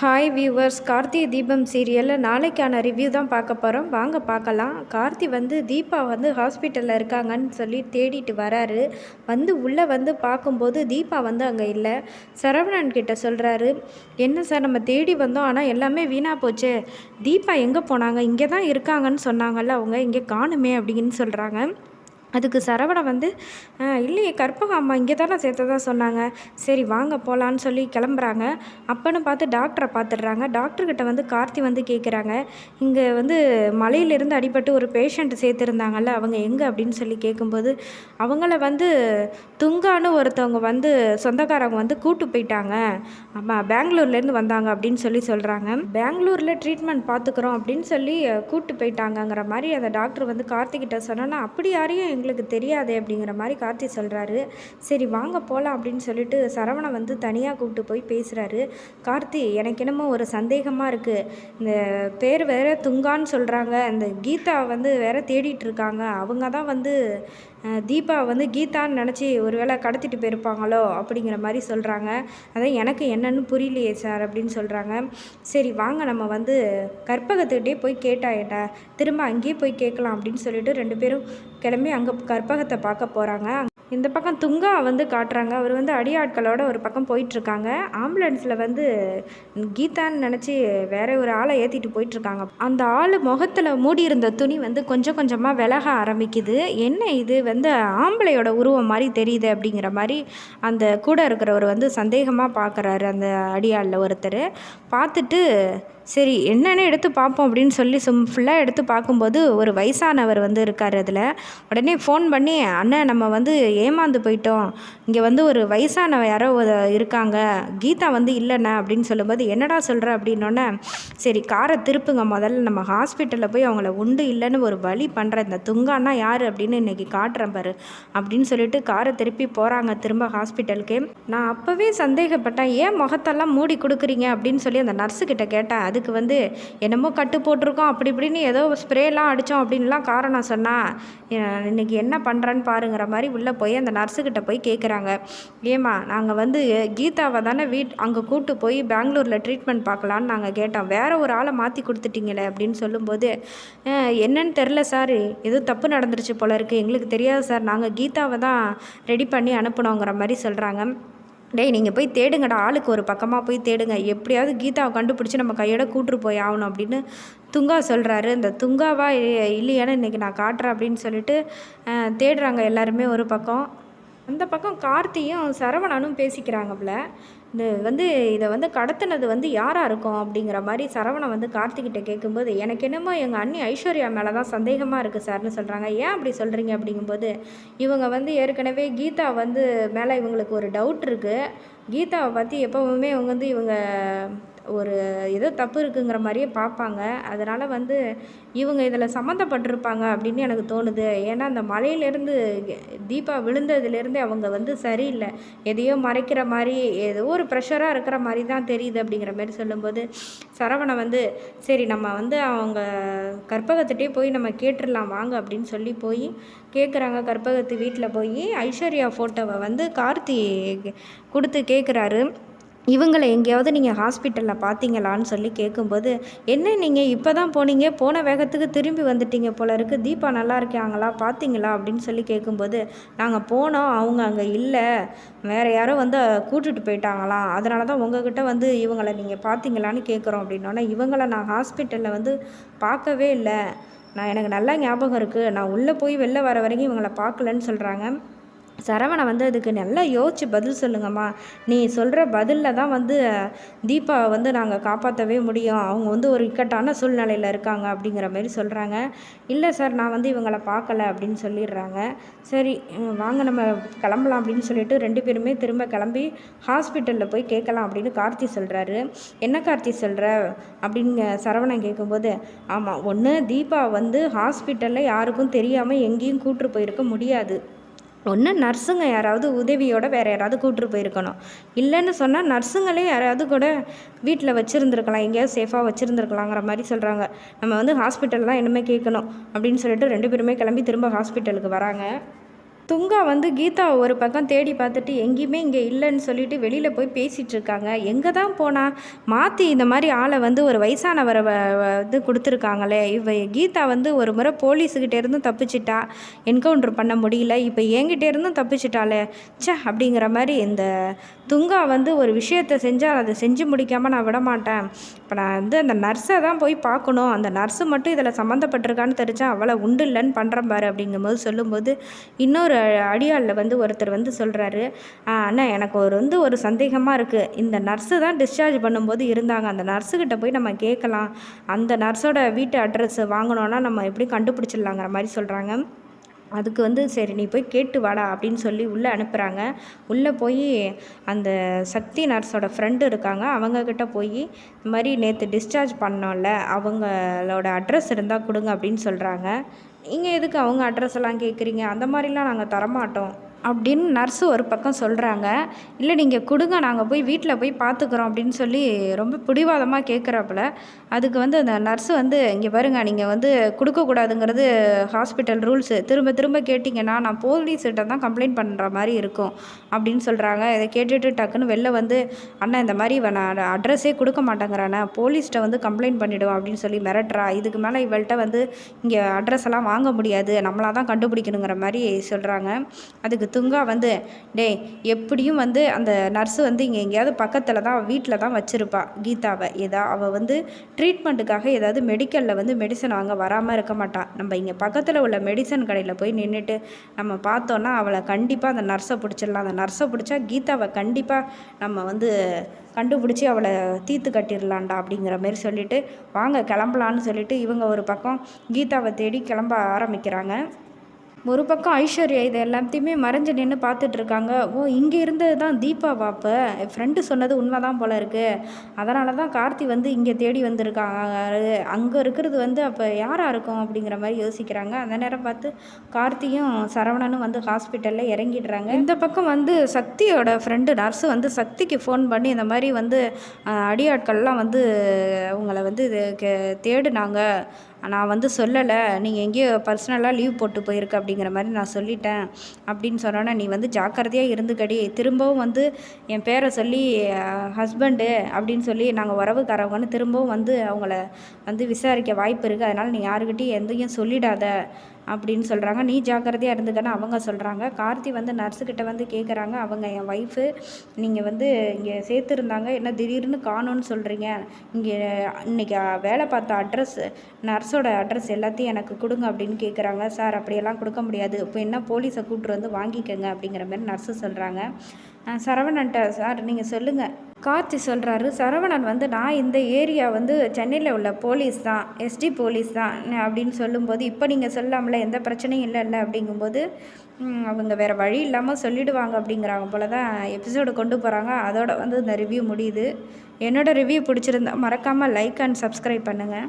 Hi viewers Karthi தீபம் சீரியலில் நாளைக்கான ரிவ்யூ தான் பார்க்க போகிறோம் வாங்க பார்க்கலாம். கார்த்தி வந்து தீபா வந்து ஹாஸ்பிட்டலில் இருக்காங்கன்னு சொல்லி தேடிட்டு வராரு. வந்து உள்ளே வந்து பார்க்கும்போது தீபா வந்து அங்கே இல்லை. சரவணன் கிட்ட சொல்கிறாரு என்ன சார் நம்ம தேடி வந்தோம் ஆனால் எல்லாமே வீணாக போச்சு. தீபா எங்கே போனாங்க? இங்கே தான் இருக்காங்கன்னு சொன்னாங்கல்ல அவங்க இங்கே காணுமே அப்படின்னு சொல்கிறாங்க அதுக்கு சரவணன் வந்து இல்லையே கற்பக அம்மா இங்கே தானே சேர்த்ததா சொன்னாங்க. சரி வாங்க போகலான்னு சொல்லி கிளம்புறாங்க. அப்பன்னு பார்த்து டாக்டரை பார்த்துடுறாங்க. டாக்டர்கிட்ட வந்து கார்த்தி வந்து கேட்குறாங்க இங்கே வந்து மலையிலேருந்து அடிபட்டு ஒரு பேஷண்ட் சேர்த்துருந்தாங்கல்ல அவங்க எங்கே? அப்படின்னு சொல்லி கேட்கும்போது அவங்கள வந்து துங்கான்னு ஒருத்தவங்க வந்து சொந்தக்காரங்க வந்து கூட்டு போயிட்டாங்க. ஆமாம் பெங்களூர்லேருந்து வந்தாங்க அப்படின்னு சொல்லி சொல்கிறாங்க பெங்களூரில் ட்ரீட்மெண்ட் பார்த்துக்குறோம் அப்படின்னு சொல்லி அஹ், கூட்டு போயிட்டாங்கங்கிற மாதிரி அந்த டாக்டர் வந்து கார்த்திகிட்ட சொன்னோன்னா அப்படி யாரையும் எங்களுக்கு தெரியாதே அப்படிங்கிற மாதிரி கார்த்தி சொல்கிறாரு சரி வாங்க போகலாம் அப்படின்னு சொல்லிட்டு சரவணை வந்து தனியாக கூப்பிட்டு போய் பேசுகிறாரு கார்த்தி எனக்கு என்னமோ ஒரு சந்தேகமாக இருக்குது இந்த பேர் வேற துங்கான்னு சொல்கிறாங்க இந்த கீதா வந்து வேற தேடிட்டு இருக்காங்க. அவங்க தான் வந்து தீபா வந்து கீதான்னு நினச்சி ஒருவேளை கடத்திட்டு போயிருப்பாங்களோ அப்படிங்கிற மாதிரி சொல்கிறாங்க அதான் எனக்கு என்னன்னு புரியலையே சார் அப்படின்னு சொல்கிறாங்க சரி வாங்க நம்ம வந்து கற்பகத்துக்கிட்டே போய் கேட்டாயிட்ட திரும்ப அங்கேயே போய் கேட்கலாம் அப்படின்னு சொல்லிட்டு ரெண்டு பேரும் கிளம்பி அங்கே கற்பகத்தை பார்க்க போகிறாங்க இந்த பக்கம் துங்கா வந்து காட்டுறாங்க. அவர் வந்து அடியாட்களோட ஒரு பக்கம் போயிட்டுருக்காங்க. ஆம்புலன்ஸில் வந்து கீதான்னு நினச்சி வேற ஒரு ஆளை ஏற்றிட்டு போயிட்டுருக்காங்க. அந்த ஆள் முகத்தில் மூடியிருந்த துணி வந்து கொஞ்சம் கொஞ்சமாக விலக ஆரம்பிக்குது. என்ன இது? வந்து ஆம்பளையோட உருவம் மாதிரி தெரியுது அப்படிங்கிற மாதிரி அந்த கூட இருக்கிறவர் வந்து சந்தேகமாக பார்க்குறாரு அந்த அடியாளில் ஒருத்தர். பார்த்துட்டு சரி என்னென்னு எடுத்து பார்ப்போம் அப்படின்னு சொல்லி சும் ஃபுல்லாக எடுத்து பார்க்கும்போது ஒரு வயசானவர் வந்து இருக்கார் அதில். உடனே ஃபோன் பண்ணி அண்ணன் நம்ம வந்து ஏமாந்து போயிட்டோம். இங்கே வந்து ஒரு வயசானவ யாரோ இருக்காங்க. கீதா வந்து இல்லைண்ணே அப்படின்னு சொல்லும்போது என்னடா சொல்கிற அப்படின்னோடனே சரி காரை திருப்புங்க. முதல்ல நம்ம ஹாஸ்பிட்டலில் போய் அவங்கள உண்டு இல்லைன்னு ஒரு வழி பண்ணுற இந்த துங்கானா யார்? அப்படின்னு இன்னைக்கு காட்டுறேன் பாரு அப்படின்னு சொல்லிட்டு காரை திருப்பி போகிறாங்க திரும்ப ஹாஸ்பிட்டலுக்கு நான் அப்போவே சந்தேகப்பட்டேன் ஏன் முகத்தெல்லாம் மூடி கொடுக்குறீங்க? அப்படின்னு சொல்லி அந்த நர்ஸு கிட்ட கேட்டேன். அதுக்கு வந்து என்னமோ கட்டு போட்டிருக்கோம் அப்படி இப்படின்னு ஏதோ ஸ்ப்ரேலாம் அடித்தோம் அப்படின்லாம் காரணம் சொன்னால் இன்றைக்கி இன்னைக்கு என்ன பண்ணுறேன்னு பாருங்கிற மாதிரி உள்ளே போய் அந்த நர்ஸுக்கிட்ட போய் கேட்குறாங்க ஏமா நாங்கள் வந்து கீதாவை தானே வீட் அங்கே கூப்பிட்டு போய் பெங்களூரில் ட்ரீட்மெண்ட் பார்க்கலான்னு நாங்கள் கேட்டோம். வேறு ஒரு ஆளை மாற்றி கொடுத்துட்டீங்களே அப்படின்னு சொல்லும்போது என்னன்னு தெரில சார். எதுவும் தப்பு நடந்துருச்சு போல இருக்குது எங்களுக்கு தெரியாது சார். நாங்கள் கீதாவை தான் ரெடி பண்ணி அனுப்பணுங்கிற மாதிரி சொல்கிறாங்க டேய் நீங்கள் போய் தேடுங்கடா. ஆளுக்கு ஒரு பக்கமாக போய் தேடுங்க. எப்படியாவது கீதாவை கண்டுபிடிச்சி நம்ம கையோட கூட்டுரு போய் ஆகணும் அப்படின்னு துங்கா சொல்கிறாரு இந்த துங்காவா இ- இன்றைக்கி நான் காட்டுறேன் அப்படின்னு சொல்லிட்டு தேடுறாங்க எல்லாருமே ஒரு பக்கம். அந்த பக்கம் கார்த்தியும் சரவணனும் பேசிக்கிறாங்கப்ல வந்து இதை வந்து கடத்தினது வந்து யாராக இருக்கும் அப்படிங்கிற மாதிரி சரவணன் வந்து கார்த்திகிட்ட கேட்கும்போது எனக்கு என்னமோ எங்கள் அண்ணி ஐஸ்வர்யா மேலே தான் சந்தேகமாக இருக்குது சார்னு சொல்கிறாங்க ஏன் அப்படி சொல்கிறீங்க அப்படிங்கும்போது இவங்க வந்து ஏற்கனவே கீதா வந்து மேலே இவங்களுக்கு ஒரு டவுட் இருக்குது கீதாவை பற்றி எப்போவுமே இவங்க வந்து இவங்க ஒரு ஏதோ தப்பு இருக்குங்கிற மாதிரியே பார்ப்பாங்க. அதனால் வந்து இவங்க இதில் சம்மந்தப்பட்டிருப்பாங்க அப்படின்னு எனக்கு தோணுது. ஏன்னா அந்த மலையிலேருந்து தீபா விழுந்ததுலேருந்தே அவங்க வந்து சரியில்லை. எதையோ மறைக்கிற மாதிரி ஏதோ ஒரு ப்ரெஷராக இருக்கிற மாதிரி தான் தெரியுது அப்படிங்கிற மாதிரி சொல்லும்போது சரவணை வந்து சரி நம்ம வந்து அவங்க கற்பகத்திட்டே போய் நம்ம கேட்டுடலாம் வாங்க அப்படின்னு சொல்லி போய் கேட்குறாங்க கற்பகத்து வீட்டில் போய் ஐஸ்வர்யா ஃபோட்டோவை வந்து கார்த்தி கொடுத்து கேட்குறாரு இவங்களை எங்கேயாவது நீங்கள் ஹாஸ்பிட்டலில் பார்த்தீங்களான்னு சொல்லி கேட்கும்போது என்ன நீங்கள் இப்போ தான் போனீங்க? போன வேகத்துக்கு திரும்பி வந்துட்டீங்க போல இருக்குது தீபா நல்லா இருக்காங்களா? பார்த்தீங்களா அப்படின்னு சொல்லி கேட்கும்போது நாங்கள் போனோம். அவங்க அங்கே இல்லை. வேறு யாரோ வந்து கூட்டுட்டு போயிட்டாங்களாம். அதனால தான் உங்ககிட்ட வந்து இவங்களை நீங்கள் பார்த்தீங்களான்னு கேட்குறோம் அப்படின்னோடனே இவங்களை நான் ஹாஸ்பிட்டலில் வந்து பார்க்கவே இல்லை. நான் எனக்கு நல்லா ஞாபகம் இருக்குது நான் உள்ளே போய் வெளில வர வரைக்கும் இவங்களை பார்க்கலன்னு சொல்கிறாங்க சரவணை வந்து அதுக்கு நல்லா யோசித்து பதில் சொல்லுங்கம்மா. நீ சொல்கிற பதிலில் தான் வந்து தீபாவை வந்து நாங்கள் காப்பாற்றவே முடியும். அவங்க வந்து ஒரு இக்கட்டான சூழ்நிலையில் இருக்காங்க அப்படிங்கிற மாதிரி சொல்கிறாங்க இல்லை சார் நான் வந்து இவங்களை பார்க்கல அப்படின்னு சொல்லிடுறாங்க. சரி வாங்க நம்ம கிளம்பலாம் அப்படின்னு சொல்லிட்டு ரெண்டு பேருமே திரும்ப கிளம்பி ஹாஸ்பிட்டலில் போய் கேட்கலாம் அப்படின்னு கார்த்தி சொல்கிறாரு என்ன கார்த்தி சொல்கிற அப்படின்னு சரவணன் கேட்கும்போது ஆமாம் ஒன்று தீபா வந்து ஹாஸ்பிட்டலில் யாருக்கும் தெரியாமல் எங்கேயும் கூட்டு போயிருக்க முடியாது. ஒன்று நர்ஸுங்க யாராவது உதவியோட வேறு யாராவது கூப்பிட்டு போயிருக்கணும். இல்லைன்னு சொன்னால் நர்ஸுங்களே யாராவது கூட வீட்டில் வச்சுருந்துருக்கலாம் எங்கேயாவது சேஃபாக வச்சுருந்துருக்கலாங்கிற மாதிரி சொல்கிறாங்க நம்ம வந்து ஹாஸ்பிட்டல் தான் இனிமேல் கேட்கணும் அப்படின்னு சொல்லிட்டு ரெண்டு பேருமே கிளம்பி திரும்ப ஹாஸ்பிட்டலுக்கு வராங்க. துங்கா வந்து கீதா ஒரு பக்கம் தேடி பார்த்துட்டு எங்கேயுமே இங்கே இல்லைன்னு சொல்லிட்டு வெளியில் போய் பேசிகிட்டு இருக்காங்க. எங்கே தான் போனா? மாற்றி இந்த மாதிரி ஆளை வந்து ஒரு வயசானவரை இது கொடுத்துருக்காங்களே. இவ கீதா வந்து ஒரு முறை போலீஸுக்கிட்டே இருந்தும் தப்பிச்சிட்டா. என்கவுண்டர் பண்ண முடியல. இப்போ என்கிட்ட இருந்தும் தப்பிச்சிட்டாளே. ச்சே அப்படிங்கிற மாதிரி இந்த துங்கா வந்து ஒரு விஷயத்தை செஞ்சால் அதை செஞ்சு முடிக்காமல் நான் விட மாட்டேன் இப்போ நான் வந்து அந்த நர்ஸை தான் போய் பார்க்கணும். அந்த நர்ஸு மட்டும் இதில் சம்மந்தப்பட்டிருக்கான்னு தெரிஞ்சா அவளை உண்டு இல்லைன்னு பண்ணுறேன் பாரு அப்படிங்கும்போது சொல்லும்போது இன்னொரு அடியாளில் வந்து ஒருத்தர் வந்து சொல்கிறாரு அண்ணா எனக்கு ஒரு வந்து ஒரு சந்தேகமாக இருக்குது இந்த நர்ஸு தான் டிஸ்சார்ஜ் பண்ணும்போது இருந்தாங்க. அந்த நர்ஸுக்கிட்ட போய் நம்ம கேட்கலாம். அந்த நர்ஸோட வீட்டு அட்ரஸ் வாங்கினோன்னா நம்ம எப்படி கண்டுபிடிச்சிடலாங்கிற மாதிரி சொல்கிறாங்க அதுக்கு வந்து சரி நீ போய் கேட்டு வாடா அப்படின்னு சொல்லி உள்ளே அனுப்புகிறாங்க உள்ளே போய் அந்த சக்தி நர்ஸோட ஃப்ரெண்டு இருக்காங்க. அவங்கக்கிட்ட போய் இந்த மாதிரி நேற்று டிஸ்சார்ஜ் பண்ணோம்ல அவங்களோட அட்ரஸ் இருந்தால் கொடுங்க அப்படின்னு சொல்கிறாங்க நீங்கள் எதுக்கு அவங்க அட்ரஸ் எல்லாம் கேட்குறீங்க அந்த மாதிரிலாம் நாங்கள் தரமாட்டோம். அப்படின்னு நர்ஸு ஒரு பக்கம் சொல்கிறாங்க இல்லை நீங்கள் கொடுங்க நாங்கள் போய் வீட்டில் போய் பார்த்துக்குறோம் அப்படின்னு சொல்லி ரொம்ப பிடிவாதமாக கேட்குறாப்புல அதுக்கு வந்து அந்த நர்ஸு வந்து இங்கே பாருங்க நீங்கள் வந்து கொடுக்கக்கூடாதுங்கிறது ஹாஸ்பிட்டல் ரூல்ஸு. திரும்ப திரும்ப கேட்டிங்கன்னா நான் போலீஸ்கிட்ட தான் கம்ப்ளைண்ட் பண்ணுற மாதிரி இருக்கும் அப்படின்னு சொல்கிறாங்க இதை கேட்டுட்டு டக்குன்னு வெளில வந்து அண்ணா இந்த மாதிரி இவன் நான் அட்ரஸே கொடுக்க மாட்டேங்கிறானே போலீஸ்கிட்ட வந்து கம்ப்ளைண்ட் பண்ணிவிடுவோம் அப்படின்னு சொல்லி மிரட்டுறா. இதுக்கு மேலே இவள்கிட்ட வந்து இங்கே அட்ரஸ் எல்லாம் வாங்க முடியாது நம்மளாக தான் கண்டுபிடிக்கணுங்கிற மாதிரி சொல்கிறாங்க அதுக்கு துங்கா வந்து டே எப்படியும் வந்து அந்த நர்ஸு வந்து இங்கே எங்கேயாவது பக்கத்தில் தான் வீட்டில் தான் வச்சுருப்பா. கீதாவை. ஏதா அவள் வந்து ட்ரீட்மெண்ட்டுக்காக ஏதாவது மெடிக்கலில் வந்து மெடிசன் வாங்க வராமல் இருக்க மாட்டான் நம்ம இங்கே பக்கத்தில் உள்ள மெடிசன் கடையில் போய் நின்றுட்டு நம்ம பார்த்தோன்னா அவளை கண்டிப்பாக அந்த நர்ஸை பிடிச்சிடலாம். அந்த நர்ஸை பிடிச்சா கீதாவை கண்டிப்பாக நம்ம வந்து கண்டுபிடிச்சி அவளை தீர்த்து கட்டிடலான்டா அப்படிங்கிற மாரி சொல்லிவிட்டு வாங்க கிளம்பலான்னு சொல்லிட்டு இவங்க ஒரு பக்கம் கீதாவை தேடி கிளம்ப ஆரம்பிக்கிறாங்க. ஒரு பக்கம் ஐஸ்வர்யா இது எல்லாத்தையுமே மறைஞ்சு நின்று பார்த்துட்டு இருக்காங்க ஓ இங்கே இருந்தது தான் தீபா அப்போ? என் ஃப்ரெண்டு சொன்னது உண்மை தான் போல இருக்கு. அதனால தான் கார்த்தி வந்து இங்கே தேடி வந்திருக்காங்க அங்கே இருக்கிறது வந்து அப்போ யாராக இருக்கும் அப்படிங்கிற மாதிரி யோசிக்கிறாங்க. அந்த நேரம் பார்த்து கார்த்தியும் சரவணனும் வந்து ஹாஸ்பிட்டலில் இறங்கிடுறாங்க. இந்த பக்கம் வந்து சக்தியோட ஃப்ரெண்டு நர்ஸு வந்து சக்திக்கு ஃபோன் பண்ணி இந்த மாதிரி வந்து அடியாட்கள்லாம் வந்து அவங்கள வந்து இது கே- தேடுனாங்க. நான் வந்து சொல்லலை நீங்கள் எங்கேயோ பர்சனலாக லீவ் போட்டு போயிருக்க அப்படிங்கிற மாதிரி நான் சொல்லிட்டேன். அப்படின்னு சொன்னோன்னே நீ வந்து ஜாக்கிரதையாக இருந்துக்கடி. திரும்பவும் வந்து என் பேரை சொல்லி ஹஸ்பண்டு அப்படின்னு சொல்லி நாங்கள் உறவுக்காரவங்கன்னு திரும்பவும் வந்து அவங்கள வந்து விசாரிக்க வாய்ப்பு இருக்குது அதனால் நீ யாருக்கிட்டையும் எந்தையும் சொல்லிடாத. அப்படின்னு சொல்கிறாங்க நீ ஜாக்கிரதையாக இருந்துக்கன்னு அவங்க சொல்கிறாங்க கார்த்தி வந்து நர்ஸுக்கிட்ட வந்து கேட்குறாங்க அவங்க என் ஒய்ஃபு நீங்கள் வந்து இங்கே சேர்த்துருந்தாங்க. என்ன திடீர்னு காணோன்னு சொல்கிறீங்க இங்கே இன்னைக்கு வேலை பார்த்த அட்ரஸ் நர்ஸோட அட்ரஸ் எல்லாத்தையும் எனக்கு கொடுங்க அப்படின்னு கேட்குறாங்க சார் அப்படியெல்லாம் கொடுக்க முடியாது. இப்போ என்ன போலீஸை கூப்பிட்டு வந்து வாங்கிக்கோங்க. அப்படிங்கிற மாதிரி நர்ஸு சொல்கிறாங்க சரவணன்ட்ட சார் நீங்கள் சொல்லுங்கள் கார்த்தி சொல்கிறாரு சரவணன் வந்து நான் இந்த ஏரியா வந்து சென்னையில் உள்ள போலீஸ் தான் எஸ்டி போலீஸ் தான் அப்படின்னு சொல்லும்போது இப்போ நீங்கள் சொல்லாமல எந்த பிரச்சனையும் இல்லைல்ல அப்படிங்கும்போது அவங்க வேறு வழி இல்லாமல் சொல்லிடுவாங்க அப்படிங்கிறாங்க போல தான் எபிசோடு கொண்டு போகிறாங்க அதோட வந்து இந்த ரிவ்யூ முடியுது. என்னோடய ரிவ்யூ பிடிச்சிருந்தா மறக்காமல் லைக் அண்ட் சப்ஸ்கிரைப் பண்ணுங்கள்